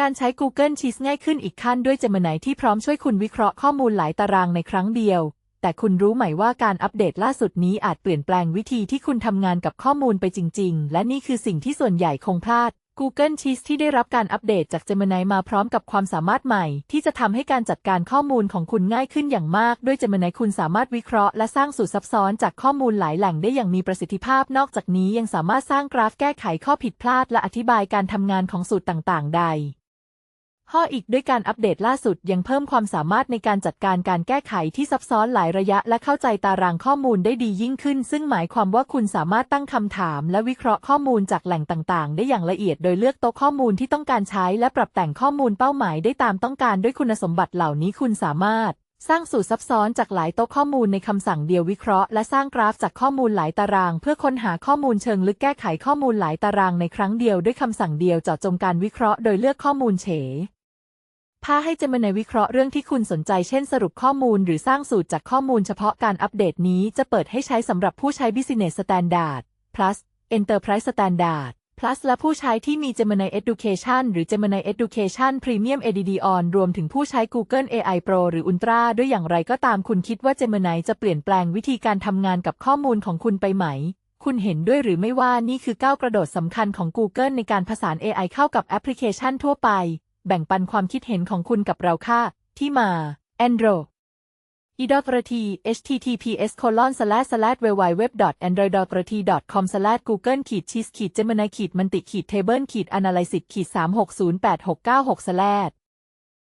การใช้ Google Sheets ง่ายขึ้นอีกขั้นด้วย Gemini ที่พร้อมช่วยคุณวิเคราะห์ข้อมูลหลายตารางในครั้งเดียว แต่คุณรู้ไหมว่าการอัปเดตล่าสุดนี้อาจเปลี่ยนแปลงวิธีที่คุณทำงานกับข้อมูลไปจริง ๆ และนี่คือสิ่งที่ส่วนใหญ่คงพลาด Google Sheets ที่ได้รับการอัปเดตจาก Gemini มาพร้อมกับความสามารถใหม่ ที่จะทำให้การจัดการข้อมูลของคุณง่ายขึ้นอย่างมาก ด้วย Gemini คุณสามารถวิเคราะห์และสร้างสูตรซับซ้อนจากข้อมูลหลายแหล่งได้อย่างมีประสิทธิภาพ นอกจากนี้ยังสามารถสร้างกราฟแก้ไขข้อผิดพลาด และอธิบายการทำงานของสูตรต่างๆใด ข้ออีกด้วยการอัปเดตล่าสุดยังเพิ่มความสามารถในการจัดการการแก้ไขที่ซับซ้อนหลายระยะ และเข้าใจตารางข้อมูลได้ดียิ่งขึ้น ซึ่งหมายความว่าคุณสามารถตั้งคำถาม และวิเคราะห์ข้อมูลจากแหล่งต่างๆ ได้อย่างละเอียดโดยเลือกโต๊ะข้อมูลที่ต้องการใช้ และปรับแต่งข้อมูลเป้าหมายได้ตามต้องการด้วยคุณสมบัติเหล่านี้คุณสามารถสร้างสูตรซับซ้อนจากหลายโต๊ะข้อมูลในคำสั่งเดียววิเคราะห์และสร้างกราฟจากข้อมูลหลายตาราง เพื่อค้นหาข้อมูลเชิงลึกแก้ไขข้อมูลหลายตารางในครั้งเดียวด้วยคำสั่งเดียวเจาะจงการวิเคราะห์โดยเลือกข้อมูลเฉ พาให้เจมินวิเคราะห์เรื่องที่คุณสนใจเช่นสรุปข้อมูลหรือสร้างสูตรจากข้อมูลเฉพาะการอัปเดตนี้จะเปิดให้ใช้สำหรับผู้ใช้ Business Standard Plus Enterprise Standard Plus และผู้ใช้ที่มี Gemini Education หรือ Gemini Education Premium ADD on รวมถึงผู้ใช้ Google AI Pro หรือ Ultra ด้วยอย่างไรก็ตามคุณคิดว่า Gemini จะเปลี่ยนแปลงวิธีการทำงานกับข้อมูลของคุณไปไหม คุณเห็นด้วยหรือไม่ว่านี่คือก้าวกระโดดสำคัญของ Google ในการผสาน AI เข้ากับแอปพลิเคชันทั่วไป แบ่งปันความคิดเห็นของคุณกับเราค่ะ ที่มา Andro i d o t r t https colon slash slash www android r t com slash google ขีด cheese ขีด gemini ขีดมันติขีด table ขีด analysis ขีด3608696 slash